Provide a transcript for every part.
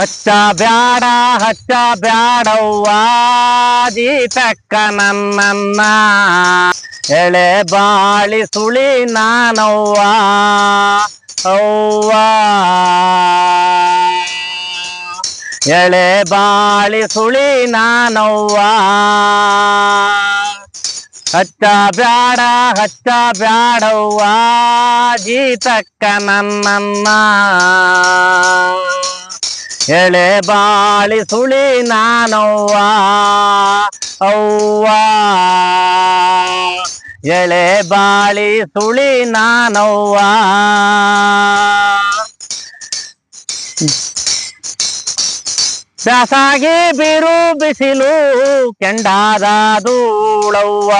ಹಚ್ಚ ಬ್ಯಾಡ, ಹಚ್ಚ ಬ್ಯಾಡವ್ವ ತಕ್ಕ ನನ್ನನ್ನ. ಎಳೆ ಬಾಳಿ ಸುಳಿ ನಾನವ್ವ, ಅವ್ವ. ಎಳೆ ಬಾಳಿ ಸುಳಿ ನಾನವ್ವ. ಹಚ್ಚ ಬ್ಯಾಡ, ಹಚ್ಚ ಬ್ಯಾಡವ್ವ, ಜೀತಕ್ಕ ನನ್ನನ್ನ. ಎಳೆ ಬಾಳಿ ಸುಳಿ ನಾನವ್ವ, ಅವ್ವ. ಎಳೆ ಬಾಳಿ ಸುಳಿ ನಾನವ್ವ. ಬ್ಯಾಸಾಗಿ ಬಿರು ಬಿಸಿಲು ಕೆಂಡಾದ ಧೂಳವ್ವ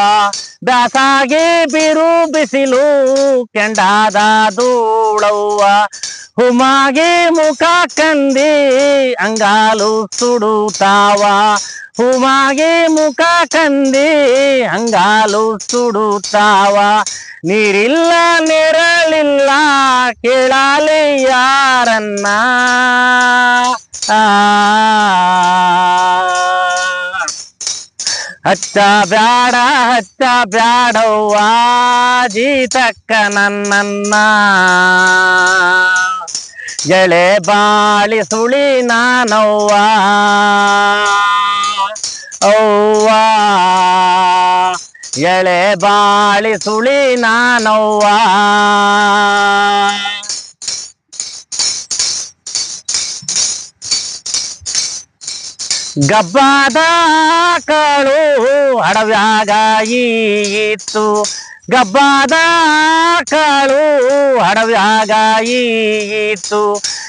ದಾಸಾಗಿ ಬಿರು ಬಿಸಿಲು ಕೆಂಡಾದ ಧೂಳವ್ವ ಹುಮಾಗಿ ಮುಖ ಕಂದಿ ಅಂಗಾಲು ಸುಡುತ್ತಾವ ಹುಮಾಗಿ ಮುಖ ಕಂದಿ ಅಂಗಾಲು ಸುಡುತ್ತಾವ ನೀರಿಲ್ಲ ನೆರಳಿಲ್ಲ ಕೇಳಾಲಿ ಯಾರನ್ನ ಆ ಹಚ್ಚ ಬ್ಯಾಡ ಹಚ್ಚ ಬ್ಯಾಡವ್ವ ಜೀತಕ್ಕ ನನ್ನನ್ನ ಎಳೆ ಬಾಳಿ ಸುಳಿ ನಾನವ್ವ ಎಳೆ ಬಾಳಿ ಸುಳಿ ನಾನವ್ವ. ಗಬ್ಬಾದ ಕಾಳು ಹಡವ್ಯಾಗ ಗಬ್ಬಾದ ಕಾಳು ಹಡವ್ಯಾಗ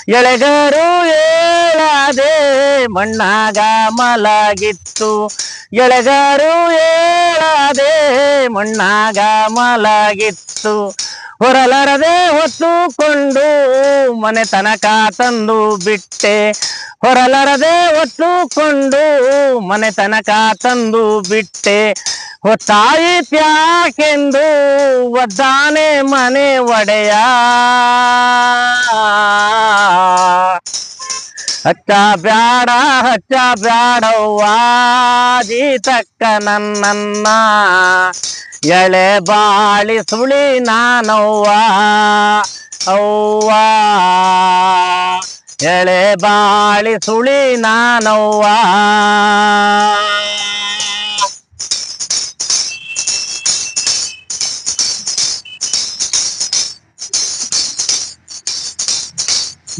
ಎಳೆಗರು ಏಳದೆ ಮಣ್ಣಾಗ ಮಲಗಿತ್ತು. ಎಳೆಗರು ಏಳದೆ ಮಣ್ಣಾಗ ಮಲಗಿತ್ತು. ಹೊರಲರದೆ ಹೊತ್ತುಕೊಂಡು ಮನೆ ತನಕ ತಂದು ಬಿಟ್ಟೆ. ಹೊರಲರದೆ ಹೊತ್ತುಕೊಂಡು ಮನೆ ತನಕ ತಂದು ಬಿಟ್ಟೆ. ಹೊತ್ತಾಯಿತ್ಯಾಕೆಂದು ಒದ್ದಾನೆ ಮನೆ ಒಡೆಯ. ಹಚ್ಚ ಬ್ಯಾಡ, ಹಚ್ಚ ಬ್ಯಾಡವ್ವ ಜೀತಕ್ಕ ನನ್ನನ್ನ. ಎಳೆ ಬಾಳಿ ಸುಳಿ ನಾನವ್ವ, ಅವ್ವ. ಎಳೆ ಬಾಳಿ ಸುಳಿ ನಾನವ್ವ.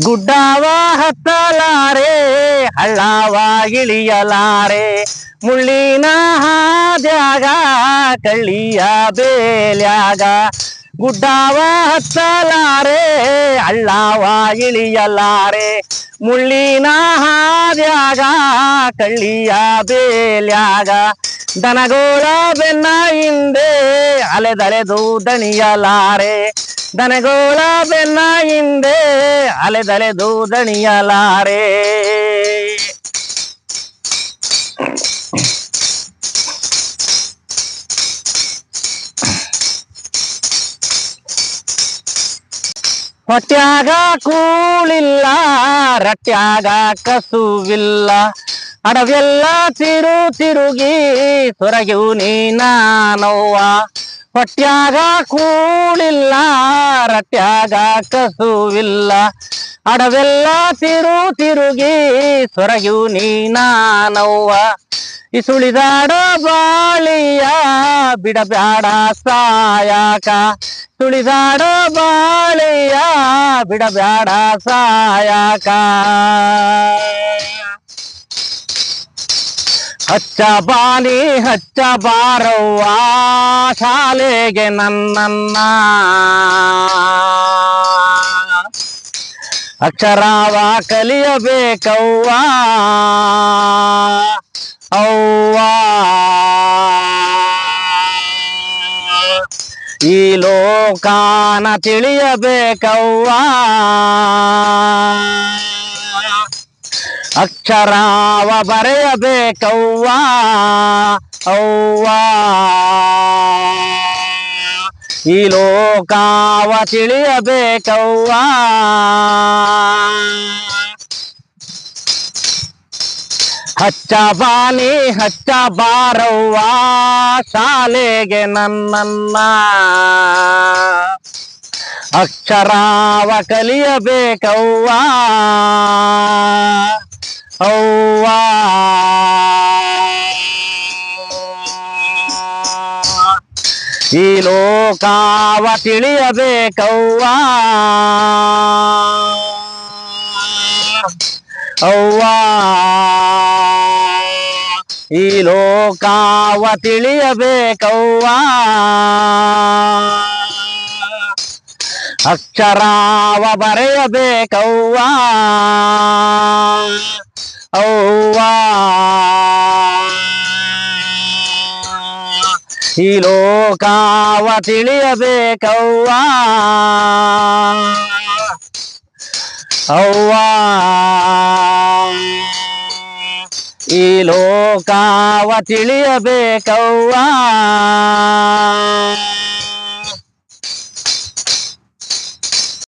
ಗುಡ್ಡವ ಹತ್ತಲಾರೆ, ಹಳ್ಳವ ಇಳಿಯಲಾರೆ. ಮುಳ್ಳಿನ ಹಾದ್ಯಾಗ, ಕಳ್ಳಿಯ ಬೇಲ್ಯಾಗ. ಗುಡ್ಡವ ಹತ್ತಲಾರೆ, ಹಳ್ಳವ ಇಳಿಯಲಾರೆ. ಮುಳ್ಳಿನ ಹಾದ್ಯಾಗ, ಕಳ್ಳಿಯ ಬೇಲ್ಯಾಗ. ದನಗೋಳ ಬೆನ್ನ ಹಿಂದೆ ಅಲೆದಲೆದು ದಣಿಯಲಾರೆ. ದನಗೋಳ ಬೆನ್ನ ಹಿಂದೆ ಅಲೆದಲೆದು ದಣಿಯಲಾರೆ ಹೊಟ್ಯಾಗ ಕೂಳಿಲ್ಲ, ರಟ್ಯಾಗ ಕಸುವಿಲ್ಲ. ಅಡವೆಲ್ಲ ತಿರು ತಿರುಗಿ, ಸೊರಗಿವು ನೀ ನಾನವ್ವ ಹೊಟ್ಯಾಗ ಕೂಳಿಲ್ಲ, ರಟ್ಯಾಗ ಕಸುವಿಲ್ಲ. ಅಡವೆಲ್ಲ ತಿರು ತಿರುಗಿ ಸೊರಗಿವು ನೀನಾನವ್ವ. ಈ ಸುಳಿದಾಡೋ ಬಾಳಿಯ, ಬಿಡಬ್ಯಾಡ ಸಾಯಾಕ. ಸುಳಿದಾಡೋ ಬಾಳಿಯ, ಬಿಡಬ್ಯಾಡ ಸಾಯಾಕ. ಹಚ್ಚ ಬಾಲಿ ಹಚ್ಚ ಬಾರವ್ವ ಶಾಲೆಗೆ ನನ್ನನ್ನ. ಅಕ್ಷರಾವ ಕಲಿಯಬೇಕವ್ವ. ಅವ್ವ. ಈ ಲೋಕಾನ ತಿಳಿಯಬೇಕವ್ವ. ಅಕ್ಷರಾವ ಬರೆಯಬೇಕವ್ವ ಅವ್ವ. ಈ ಲೋಕಾವ ತಿಳಿಯಬೇಕವ್ವ. ಹಚ್ಚ ಬಾನಿ ಹಚ್ಚ ಬಾರವ್ವ ಶಾಲೆಗೆ ನನ್ನನ್ನ. ಅಕ್ಷರಾವ ಕಲಿಯಬೇಕವ್ವ. ಅವ್ವ ಈ ಲೋಕಾವ ತಿಳಿಯಬೇಕವ್ವ ಅವ್ವ ಈ ಲೋಕಾವ ತಿಳಿಯಬೇಕವ್ವ ಅಕ್ಷರಾವ ಬರೆಯಬೇಕವ್ವ ಅವ್ವ ಈ ಲೋಕಾವ ತಿಳಿಯಬೇಕವ್ವ. ಅವ್ವ ಈ ಲೋಕಾವ ತಿಳಿಯಬೇಕವ್ವ.